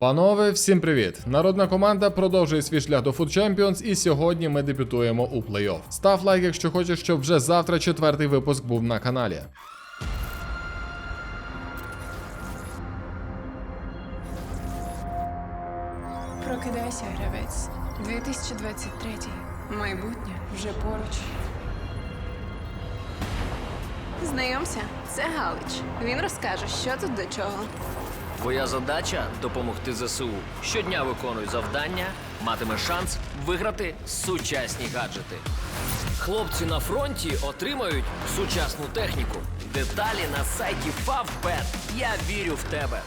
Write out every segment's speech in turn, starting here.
Панове, всім привіт! Народна команда продовжує свій шлях до Food Champions і сьогодні ми дебютуємо у плей-офф. Став лайк, якщо хочеш, щоб вже завтра четвертий випуск був на каналі. Прокидайся, гравець. 2023. Майбутнє вже поруч. Знайомся, це Галич. Він розкаже, що тут до чого. Твоя задача допомогти ЗСУ. Щодня виконуй завдання, матиме шанс виграти сучасні гаджети. Хлопці на фронті отримають сучасну техніку. Деталі на сайті Favbet. Я вірю в тебе.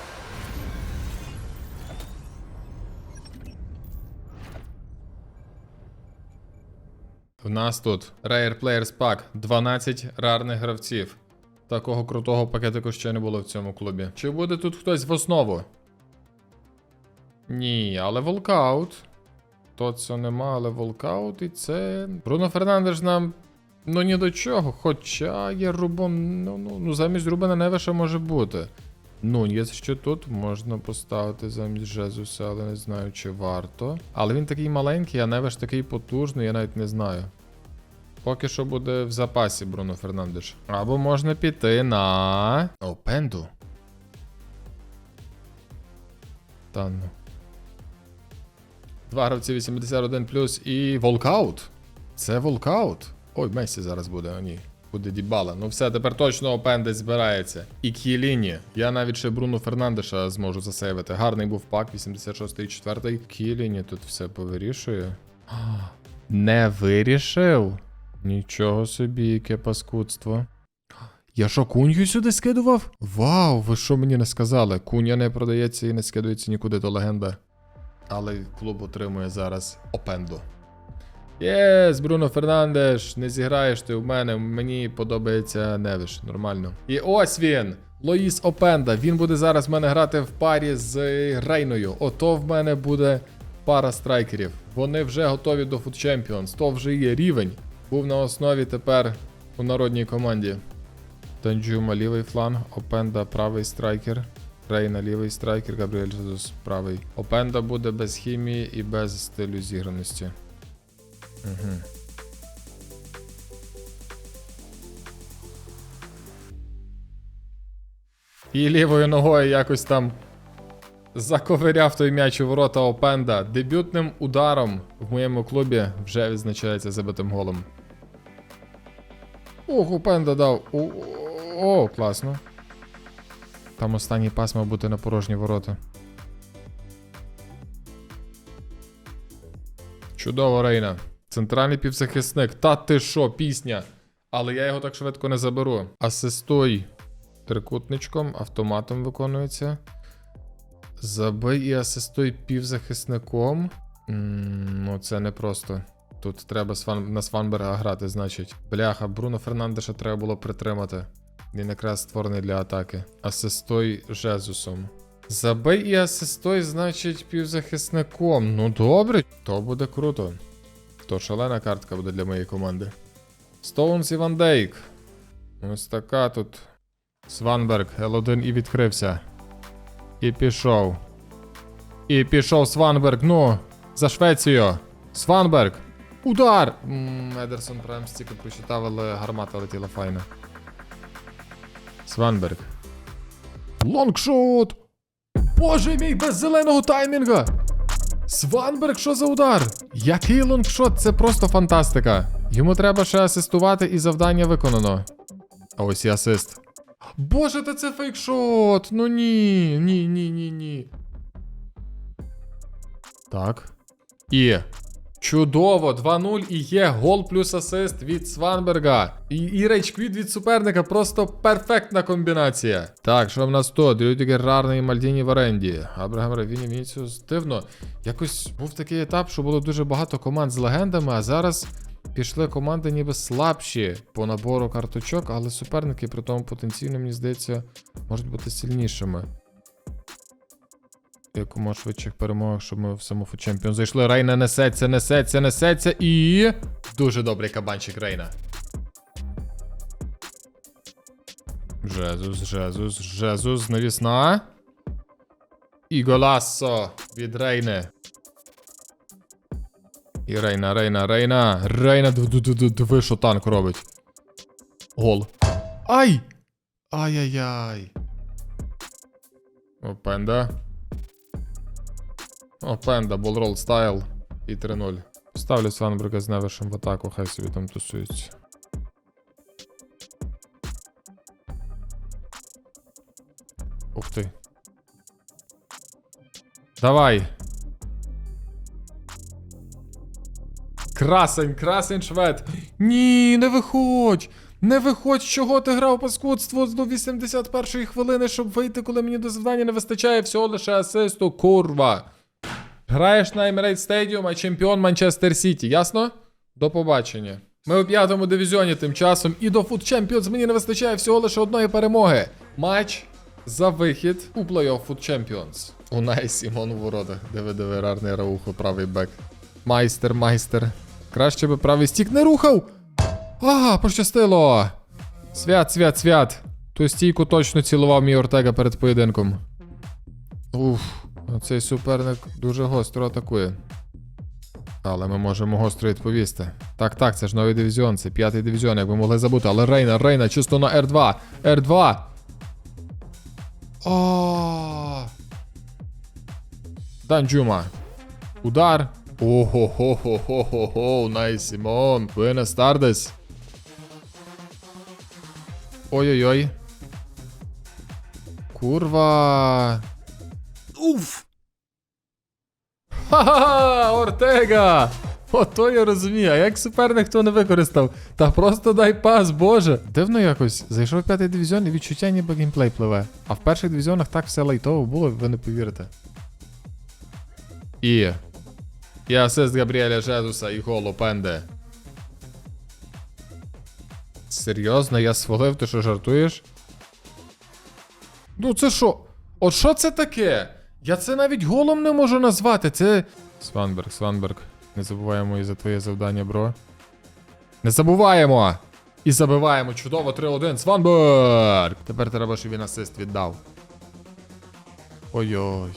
В нас тут Rare Players Pack 12 рарних гравців. Такого крутого пакетику ще не було в цьому клубі. Чи буде тут хтось в основу? Ні, але волкаут. То це нема, але волкаут і це. Бруно Фернандеш нам. Ну ні до чого. Хоча є Рубон. Ну, ну, ну замість Рубена Невеша може бути. Ну, є що тут можна поставити замість Жезуса, але не знаю, чи варто. Але він такий маленький, а Невеш такий потужний, я навіть не знаю. Поки що буде в запасі Бруно Фернандеш. Або можна піти на. Опенду. Та ну. Два гравці 81 і волкаут. Це волкаут. Ой, Месі зараз буде, а ні. Буде Дібала. Ну все, тепер точно опендець збирається. І Кіліні. Я навіть ще Бруно Фернандеша зможу засейвити. Гарний був пак, 86 і 4 Кіліні тут все повирішує. Не вирішив? Нічого собі, яке паскудство. Я що, кунью сюди скидував? Вау, ви що мені не сказали? Куня не продається і не скидується нікуди до легенда. Але клуб отримує зараз опенду. Єс, Бруно Фернандеш, не зіграєш ти в мене, мені подобається Невиш, нормально. І ось він! Лоїс Опенда. Він буде зараз в мене грати в парі з Рейною. Ото в мене буде пара страйкерів. Вони вже готові до Food Champions. То вже є рівень. Був на основі тепер у народній команді. Танджума лівий фланг, Опенда правий страйкер. Рейна лівий страйкер, Габріель Жезус правий. Опенда буде без хімії і без стилю зіграності. Угу. І лівою ногою якось там заковиряв той м'яч у ворота Опенда. Дебютним ударом в моєму клубі вже відзначається забитим голом. Ох, Опенда дав. О, о, о, класно. Там останній пас мав бути на порожні ворота. Чудово, Рейна. Центральний півзахисник. Та ти що, пісня? Але я його так швидко не заберу. Асистуй трикутничком, автоматом виконується. Забий і асистуй півзахисником. М, Ну, це не просто. Тут треба Сван... на Сванберга грати, значить. Бляха, Бруно Фернандеша треба було притримати. Він якраз створений для атаки. Асистуй Жезусом. Забий і асистуй, значить, півзахисником. Ну добре, то буде круто. То шалена картка буде для моєї команди. Стоунс і Ван Дейк. Ось така тут. Сванберг, L1 і відкрився. І пішов. І пішов Сванберг, ну, за Швецію. Сванберг. Удар! М, Едерсон прям стільки прочитав, але гармата летіла файно. Сванберг. Лонгшот! Боже мій, без зеленого таймінга! Сванберг, що за удар? Який лонгшот? Це просто фантастика. Йому треба ще асистувати і завдання виконано. А ось і асист. Боже, та це фейкшот! Ну ні, ні, ні, ні, ні. Так. І. Чудово! 2-0 і є гол плюс асист від Сванберга. І, і рейчквіт від суперника. Просто перфектна комбінація. Так, що в нас тут? Рюдігер Рарний і Мальдіні в оренді. Абрагам Равіні Вініціус. Дивно. Якось був такий етап, що було дуже багато команд з легендами, а зараз пішли команди ніби слабші по набору карточок, але суперники при тому потенційно, мені здається, можуть бути сильнішими. Якомога швидших перемогах, щоб ми в саму Чемпіон зайшли. Рейна несеться, несеться, несеться і. Дуже добрий кабанчик Рейна. Жезус, Жезус, Жезус, навісна. І голассо від Рейни. І Рейна, Рейна, Рейна. Рейна, диви, що танк робить. Гол. Ай! Ай-яй-яй. Опенда. Опенда, болрол стайл. І 3-0. Ставлю Сванберга з Невершем в атаку, хай собі там тусуються. Ух ти. Давай. Красень, красень швед. Ні, не виходь. Не виходь, чого ти грав паскудство до 81-ї хвилини, щоб вийти, коли мені до завдання не вистачає всього лише асисту, курва. Граєш на Emirates Stadium, а чемпіон Манчестер Сіті, ясно? До побачення. Ми у п'ятому дивізіоні тим часом, і до Food Champions мені не вистачає всього лише одної перемоги. Матч за вихід у плей-офф Food Champions. Унай Сімон у воротах. Диви, диви, рарний Раухо, правий бек. Майстер, майстер. Краще би правий стік не рухав. А, пощастило. Свят, свят, свят. Ту стійку точно цілував мій Ортега перед поєдинком. Уф, цей суперник дуже гостро атакує. Але ми можемо гостро відповісти. Так, так, це ж новий дивізіон, це п'ятий дивізіон, як ви могли забути. Але Рейна, Рейна, чисто на R2. R2. О. Данджума. Удар. Ого-го-го-го-го-го, найс, Сімон. Буенас тардес. Ой-ой-ой. Курва. Уф! Ха-ха-ха! Ортега! Ото я розумію, а як суперник хто не використав? Та просто дай пас, боже. Дивно якось, зайшов в п'ятий дивізіон і відчуття ніби геймплей пливе. А в перших дивізіонах так все лайтово було, ви не повірите. І. І асист Габріеля Жезуса і гол Опенде. Серйозно, я свалив, ти що жартуєш? Ну це що? От що це таке? Я це навіть голом не можу назвати. Це. Сванберг, Сванберг. Не забуваємо і за твоє завдання, бро. Не забуваємо! І забиваємо. Чудово, 3-1. Сванберг! Тепер треба, щоб він асист віддав. Ой-ой.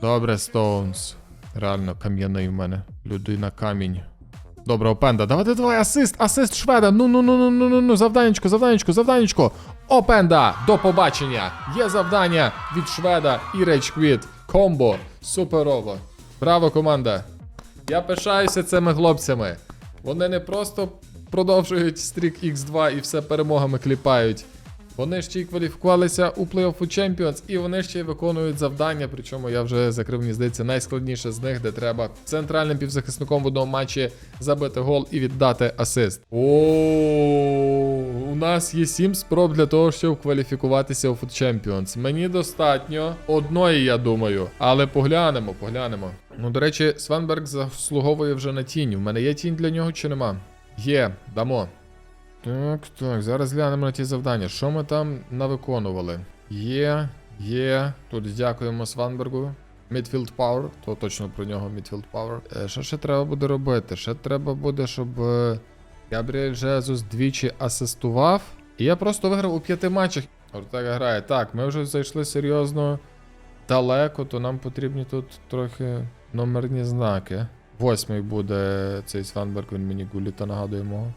Добре, Стоунс. Реально, кам'яний в мене. Людина камінь. Добре, Опенда. Давайте давай асист, асист шведа. Ну ну ну ну ну ну ну завданечко, завданечко, завданечко. Опенда, до побачення. Є завдання від шведа і речквіт. Комбо. Суперово. Браво, команда. Я пишаюся цими хлопцями. Вони не просто продовжують стрік X2 і все перемогами кліпають. Вони ще й кваліфікувалися у плей-офф Champions, і вони ще й виконують завдання. Причому я вже закрив, мені здається, найскладніше з них, де треба центральним півзахисником в одному матчі забити гол і віддати асист. О, у нас є сім спроб для того, щоб кваліфікуватися у Foot Champions. Мені достатньо одної, я думаю. Але поглянемо, поглянемо. Ну, до речі, Свенберг заслуговує вже на тінь. У мене є тінь для нього чи нема? Є, дамо. Так, так, зараз глянемо на ті завдання. Що ми там навиконували? Є, є. Тут дякуємо Сванбергу. Midfield Power, то точно про нього Midfield Power. Е, що ще треба буде робити? Ще треба буде, щоб е, Габріель Жезус двічі асистував. І я просто виграв у п'яти матчах. Ортега грає. Так, ми вже зайшли серйозно далеко, то нам потрібні тут трохи номерні знаки. Восьмий буде цей Сванберг, він мені гуліта нагадує мого.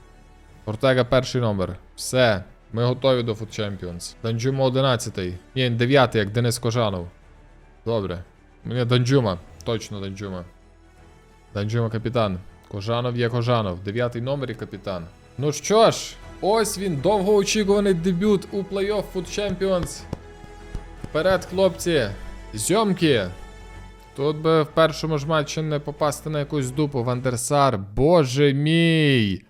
Ортега перший номер. Все. Ми готові до Foot Champions. Данджума 11. Ні, він 9, як Денис Кожанов. Добре. Мені Данджума. Точно Данджума. Данджума капітан. Кожанов є Кожанов. Дев'ятий номер і капітан. Ну що ж, ось він довгоочікуваний дебют у плей-офф Foot Champions. Вперед, хлопці. Зйомки. Тут би в першому ж матчі не попасти на якусь дупу. Вандерсар. Боже мій.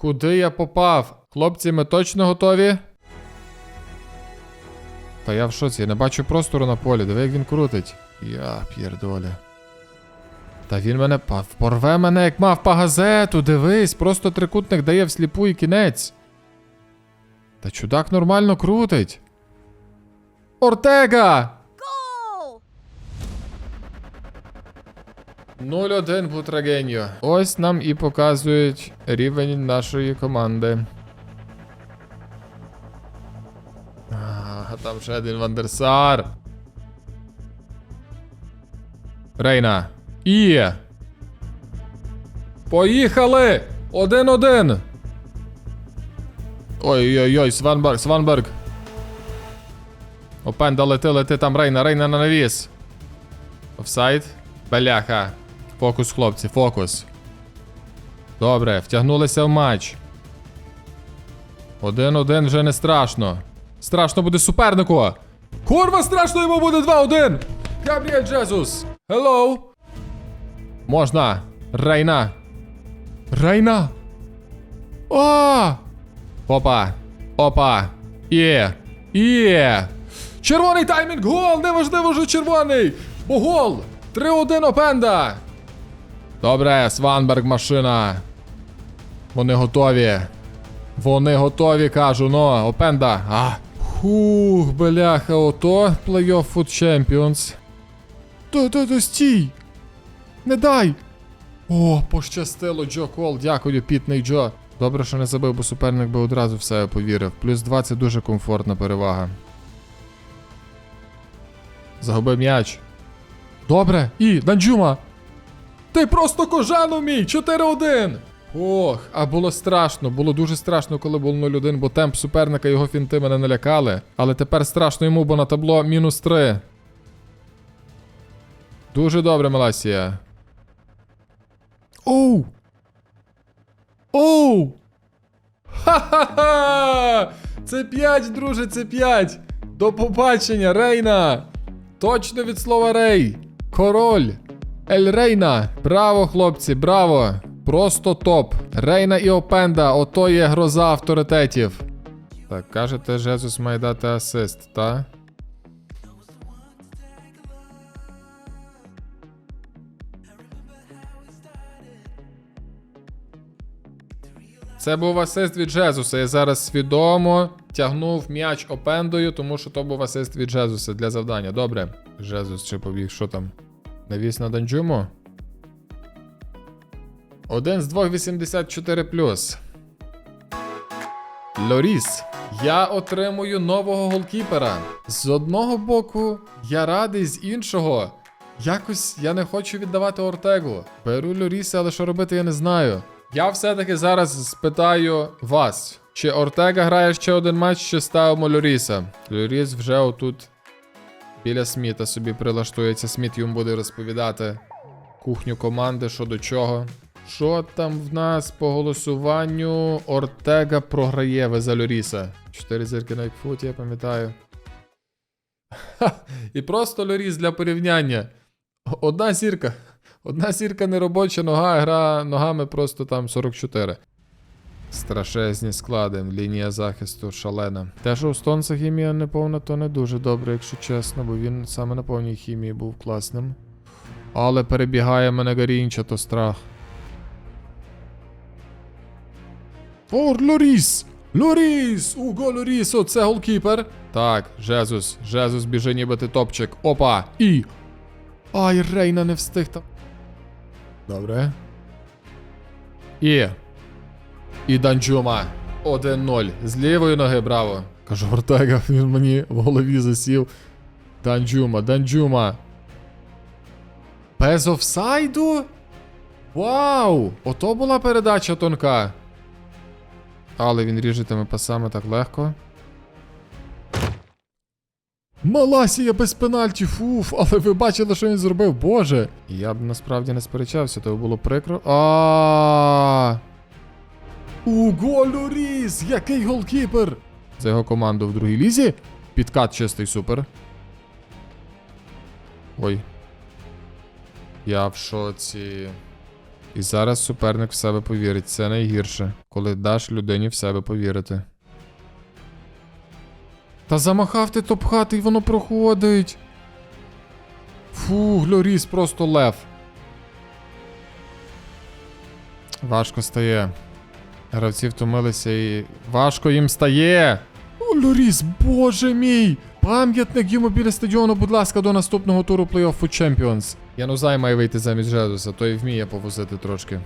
Куди я попав? Хлопці, ми точно готові? Та я в шоці, я не бачу простору на полі. Диви, як він крутить. Я п'єрдоля. Та він мене порве мене, як мав по газету. Дивись, просто трикутник дає всліпу і кінець. Та чудак нормально крутить. Ортега! 0-1 Бутрагеньо. Ось нам і показують рівень нашої команди. А, там ще один Вандерсар. Рейна. І. Поїхали! Один-один. Ой-ой-ой, Сванберг, Сванберг. Опенда лети, лети там Рейна, Рейна на навіс. Офсайд. Беляха. Фокус, хлопці, фокус. Добре, втягнулися в матч. Один-один вже не страшно. Страшно буде супернику. Курва, страшно йому буде 2-1. Габріель Джезус. Hello. Можна. Рейна. Рейна. О! Опа. Опа. Є. Є. Червоний таймінг. Гол. Неважливо, що червоний. Бо гол. 3-1 Опенда. Добре, Сванберг машина. Вони готові. Вони готові, кажу, ну, Опенда. А. Хух, бляха, ото плей-офф Food Champions. То, то, то, стій. Не дай. О, пощастило, Джо Кол. Дякую, пітний Джо. Добре, що не забив, бо суперник би одразу в себе повірив. Плюс 2 це дуже комфортна перевага. Загубив м'яч. Добре, і Данджума. Ти просто кожану мій! 4-1! Ох, а було страшно, було дуже страшно, коли було 0-1, бо темп суперника його фінти мене налякали. Але тепер страшно йому, бо на табло мінус 3. Дуже добре, Маласія. Оу! Оу! Ха-ха-ха! Це 5, друже, це 5! До побачення, Рейна! Точно від слова Рей! Король! Ель Рейна! Браво, хлопці, браво! Просто топ! Рейна і Опенда, ото є гроза авторитетів. Так, кажете, Жезус має дати асист, та? Це був асист від Жезуса. Я зараз свідомо тягнув м'яч опендою, тому що то був асист від Жезуса для завдання. Добре. Жезус ще побіг, що там? Навіс на Данджуму? Один з двох 84 Лоріс. Я отримую нового голкіпера. З одного боку, я радий, з іншого. Якось я не хочу віддавати Ортегу. Беру Лоріса, але що робити, я не знаю. Я все-таки зараз спитаю вас: чи Ортега грає ще один матч, чи ставимо Лоріса? Лоріс вже отут біля Сміта собі прилаштується. Сміт йому буде розповідати кухню команди, що до чого. Що там в нас по голосуванню? Ортега програє ви за Лоріса. Чотири зірки на Ікфуті, я пам'ятаю. І просто Лоріс для порівняння. Одна зірка. Одна зірка неробоча нога, гра ногами просто там 44. Страшезні склади, лінія захисту шалена. Те, що у Стонса хімія не повна, то не дуже добре, якщо чесно, бо він саме на повній хімії був класним. Але перебігає мене Гарінча, то страх. О, Лоріс! Лоріс! Уго Лоріс! О, це голкіпер. Так, Жезус. Жезус біжи, ніби ти топчик. Опа! І. Ай, Рейна не встиг там. Добре. І. І Данджума. 1-0. З лівої ноги, браво. Кажу, Ортега, він мені в голові засів. Данджума, Данджума. Без офсайду? Вау! Ото була передача тонка. Але він ріже тими пасами так легко. Маласія без пенальті, фуф, але ви бачили, що він зробив, боже. Я б насправді не сперечався, то було прикро. А. Уго Лоріс! Який голкіпер! За його команду в другій лізі. Підкат чистий, супер. Ой. Я в шоці. І зараз суперник в себе повірить. Це найгірше, коли даш людині в себе повірити. Та замахав ти топхати, і воно проходить. Фу, Глоріс просто лев. Важко стає. Гравці втомилися і. Важко їм стає. Лоріс, боже мій! Пам'ятник йому біля стадіону, будь ласка, до наступного туру плей-оффу Champions. Янузай має вийти замість Жезуса, той вміє повозити трошки.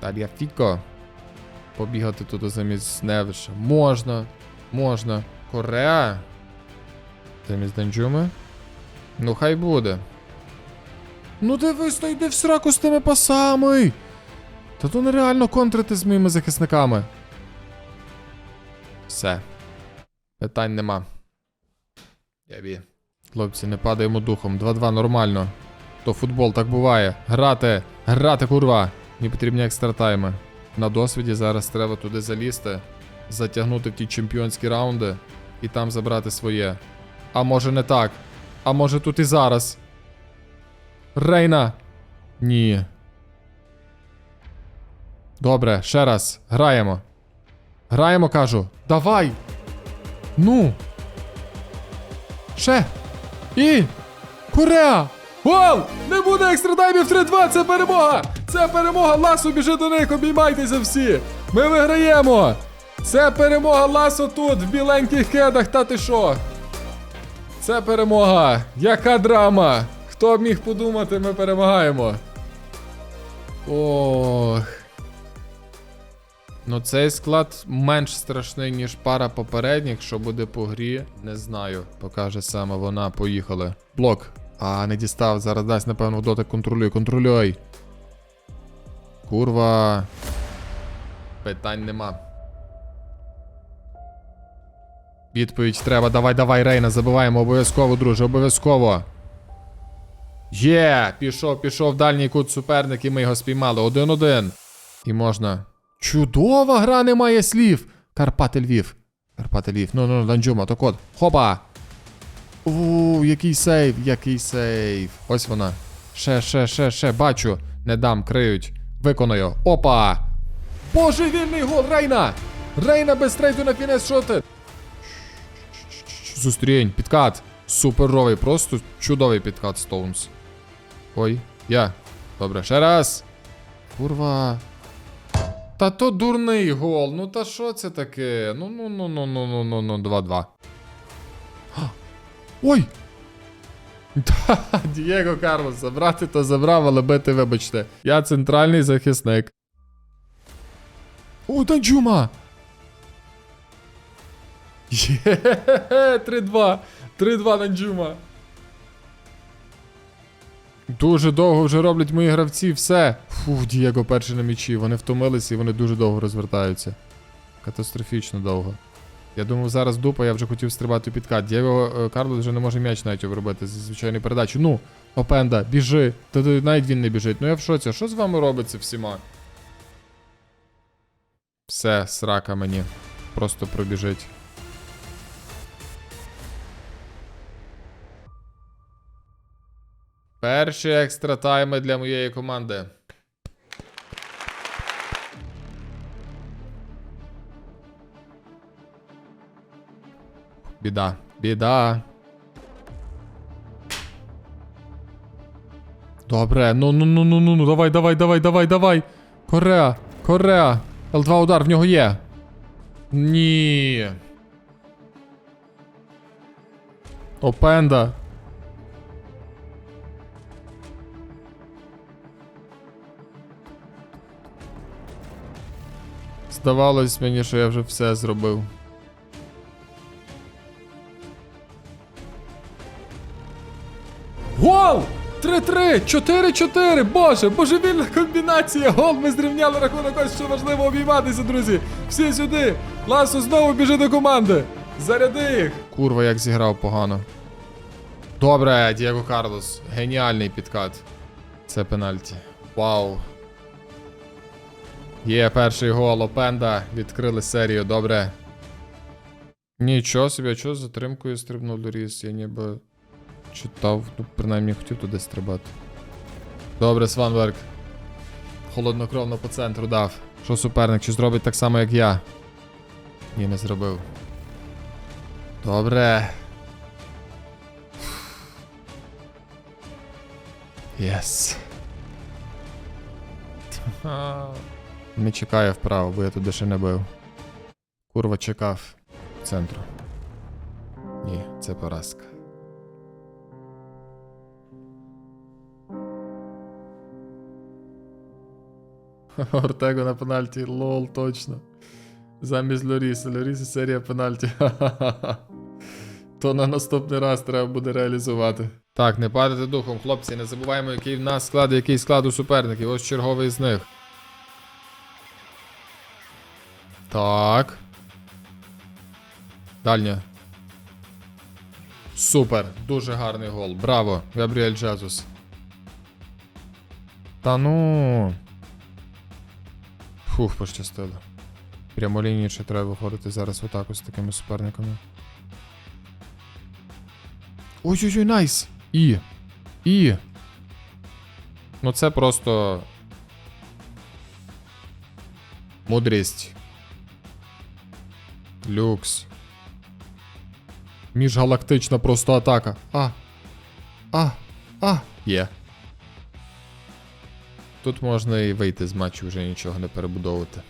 Тар'яфіко. Побігати тут замість Невиша. Можна. Можна. Кореа. Замість Данджуми. Ну, хай буде. Ну дивись, то йди в сраку з тими пасами. Та то нереально контрити з моїми захисниками. Все. Питань нема. Ябі. Хлопці, не падаємо духом. 2-2 нормально. То футбол так буває. Грати, грати, курва. Мені потрібні екстратайми. На досвіді зараз треба туди залізти, затягнути в ті чемпіонські раунди і там забрати своє. А може не так. А може тут і зараз. Рейна. Ні. Добре, ще раз. Граємо. Граємо, кажу. Давай. Ну. Ще. І. Кореа! Гол! Не буде екстратаймів 3-2, це перемога! Це перемога! Ласо біжи до них, обіймайтеся всі! Ми виграємо! Це перемога Ласо тут, в біленьких кедах, та ти що? Це перемога! Яка драма! Хто б міг подумати, ми перемагаємо. Ох. Ну, цей склад менш страшний, ніж пара попередніх, що буде по грі, не знаю. Покаже саме вона. Поїхали. Блок. А, не дістав. Зараз дасть, напевно, дотик контролюй. Контролюй. Курва. Питань нема. Відповідь треба. Давай, давай, Рейна, забиваємо обов'язково, друже, обов'язково. Є! Пішов, пішов в дальній кут суперник, і ми його спіймали. Один-один. І можна. Чудова гра, немає слів. Карпати Львів. Карпати Львів. Ну, ну, Данджума, то код. Хопа! Ууу, який сейв, який сейв. Ось вона. Ще, ще, ще, ще, бачу. Не дам, криють. Виконую. Опа! Божевільний гол, Рейна! Рейна без трейду на фінес шоти. Зустрінь, підкат. Суперовий, просто чудовий підкат Стоунс. Ой, я. Добре, ще раз. Курва. Та то дурний гол. Ну та що це таке? Ну ну ну ну ну ну ну ну 2-2. Ой! Та, Дієго Карлос, забрати то забрав, але бити, вибачте. Я центральний захисник. О, Данджума! Є, 3-2. 3-2 Данджума. Дуже довго вже роблять мої гравці, все. Фух, Дієго перший на м'ячі. Вони втомилися і вони дуже довго розвертаються. Катастрофічно довго. Я думав, зараз дупа, я вже хотів стрибати у підкат. Дієго е, Карлос вже не може м'яч навіть обробити зі звичайної передачі. Ну, Опенда, біжи. Та навіть він не біжить. Ну я в шоці. Що з вами робиться всіма? Все, срака мені. Просто пробіжить. Перші екстра тайми для моєї команди. Біда. Біда. Добре, ну ну ну ну ну ну давай, давай, давай, давай, давай. Кореа, Кореа. Л2 удар в нього є. Ні. Опенда. Здавалось мені, що я вже все зробив. Гол! 3-3! 4-4! Боже, божевільна комбінація! Гол! Ми зрівняли рахунок, ось що важливо обійматися, друзі! Всі сюди! Ласо знову біжи до команди! Заряди їх! Курва, як зіграв погано. Добре, Дієго Карлос. Геніальний підкат. Це пенальті. Вау. Є перший гол Опенда. Відкрили серію, добре. Нічого собі, а чого затримкою стрибнув Лоріс? Я ніби читав, ну, принаймні хотів туди стрибати. Добре, Сванберг. Холоднокровно по центру дав. Що суперник, чи зробить так само, як я? Ні, не зробив. Добре. Єс. Не чекає вправо, бо я туди ще не бив. Курва чекав центру. Ні, це поразка. Ортего на пенальті, лол, точно. Замість Лоріса. Лоріса серія пенальті. То на наступний раз треба буде реалізувати. Так, не падайте духом, хлопці, не забуваємо, який в нас склад, який склад у суперників. Ось черговий з них. Так. Дальня. Супер. Дуже гарний гол. Браво, Габріель Джезус. Та ну. Фух, пощастило. Прямолінійніше треба виходити зараз в атаку з такими суперниками. Ой-ой-ой, найс! І. І. Ну це просто. Мудрість. Люкс. Міжгалактична просто атака. А. А. А. Є. Тут можна і вийти з матчу, вже нічого не перебудовувати.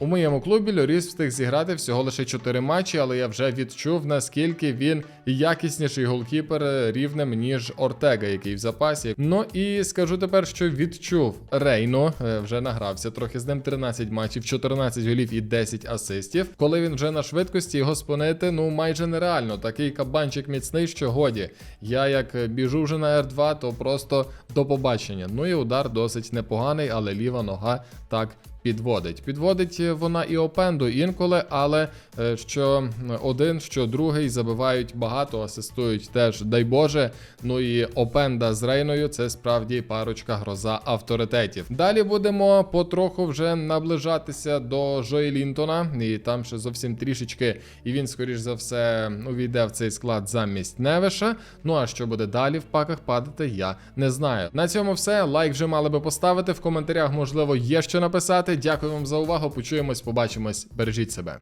У моєму клубі Льоріс встиг зіграти всього лише 4 матчі, але я вже відчув, наскільки він якісніший голкіпер рівнем, ніж Ортега, який в запасі. Ну і скажу тепер, що відчув Рейно, е, вже награвся трохи з ним 13 матчів, 14 голів і 10 асистів. Коли він вже на швидкості його спинити, ну майже нереально. Такий кабанчик міцний, що годі. Я як е, біжу вже на R2, то просто до побачення. Ну і удар досить непоганий, але ліва нога так підводить. Підводить е, вона і опенду інколи, але е, що один, що другий забивають багато, асистують теж, дай Боже. Ну і опенда з Рейною це справді парочка гроза авторитетів. Далі будемо потроху вже наближатися до Жої Лінтона, і там ще зовсім трішечки, і він, скоріш за все, увійде в цей склад замість Невеша. Ну а що буде далі в паках падати, я не знаю. На цьому все. Лайк вже мали би поставити. В коментарях, можливо, є що написати. Дякую вам за увагу. Почуємось, побачимось. Бережіть себе.